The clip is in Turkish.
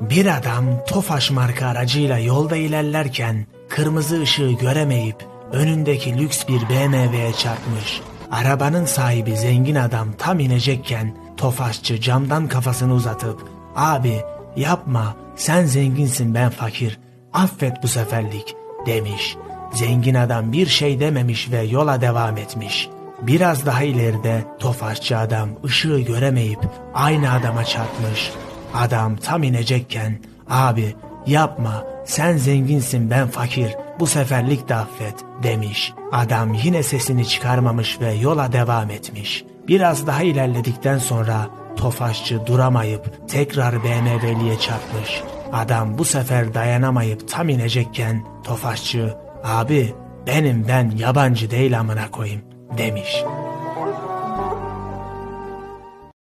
Bir adam Tofaş marka aracıyla yolda ilerlerken kırmızı ışığı göremeyip önündeki lüks bir BMW'ye çarpmış. Arabanın sahibi zengin adam tam inecekken Tofaşçı camdan kafasını uzatıp ''Abi yapma sen zenginsin ben fakir affet bu seferlik'' demiş. Zengin adam bir şey dememiş ve yola devam etmiş. Biraz daha ileride Tofaşçı adam ışığı göremeyip aynı adama çarpmış. Adam tam inecekken abi yapma sen zenginsin ben fakir bu seferlik de affet demiş. Adam yine sesini çıkarmamış ve yola devam etmiş. Biraz daha ilerledikten sonra Tofaşçı duramayıp tekrar BMW'liye çarpmış. Adam bu sefer dayanamayıp tam inecekken Tofaşçı abi benim ben yabancı değil amına koyayım demiş.